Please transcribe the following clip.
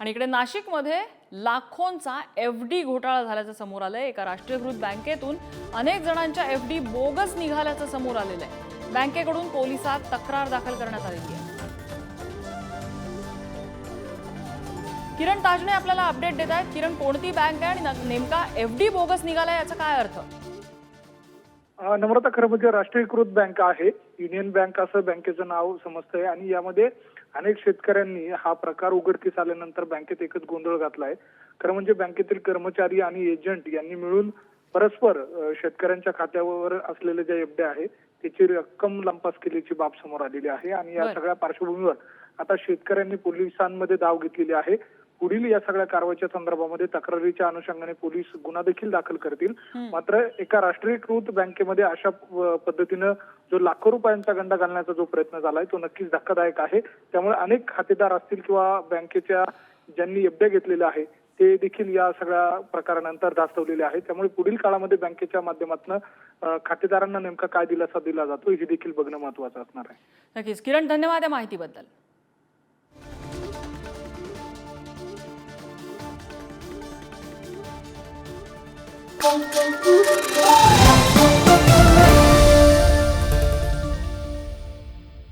आणि इकडे नाशिकमध्ये लाखोंचा एफ डी घोटाळा झाल्याचं समोर आलंय. एका राष्ट्रीयकृत बँकेतून अनेक जणांच्या एफ डी बोगस निघाल्याचं समोर आलेलं आहे. बँकेकडून पोलिसात तक्रार दाखल करण्यात आलेली आहे. किरण ताजने आपल्याला अपडेट देत आहेत. किरण कोणती बँक आहे आणि नेमका एफ डी बोगस निघाला याचा काय अर्थ? नम्रता खरं म्हणजे राष्ट्रीयकृत बँक आहे. युनियन बँक असं बँकेचं नाव समजतंय आणि यामध्ये अनेक शेतकऱ्यांनी हा प्रकार उघडकीस आल्यानंतर बँकेत एकच गोंधळ घातलाय. खरं म्हणजे बँकेतील कर्मचारी आणि एजंट यांनी मिळून परस्पर शेतकऱ्यांच्या खात्यावर असलेले जे एफडे आहे त्याची रक्कम लंपास केल्याची बाब समोर आलेली आहे. आणि या. सगळ्या पार्श्वभूमीवर आता शेतकऱ्यांनी पोलिसांमध्ये धाव घेतलेली आहे. पुढील या सगळ्या कारवाईच्या संदर्भामध्ये तक्रारीच्या अनुषंगाने पोलीस गुन्हा देखील दाखल करतील. मात्र एका राष्ट्रीयकृत बँकेमध्ये अशा पद्धतीनं जो लाखो रुपयांचा गंडा घालण्याचा जो प्रयत्न झालाय तो नक्कीच धक्कादायक आहे. त्यामुळे अनेक खातेदार असतील किंवा बँकेच्या ज्यांनी एफड्या घेतलेल्या आहे ते देखील या सगळ्या प्रकारानंतर धास्तवलेले आहे त्यामुळे पुढील काळामध्ये बँकेच्या माध्यमातून खातेदारांना नेमका काय दिलासा दिला जातो हे देखील बघणं महत्वाचं असणार आहे. नक्कीच. किरण धन्यवाद या माहितीबद्दल. pom pom pom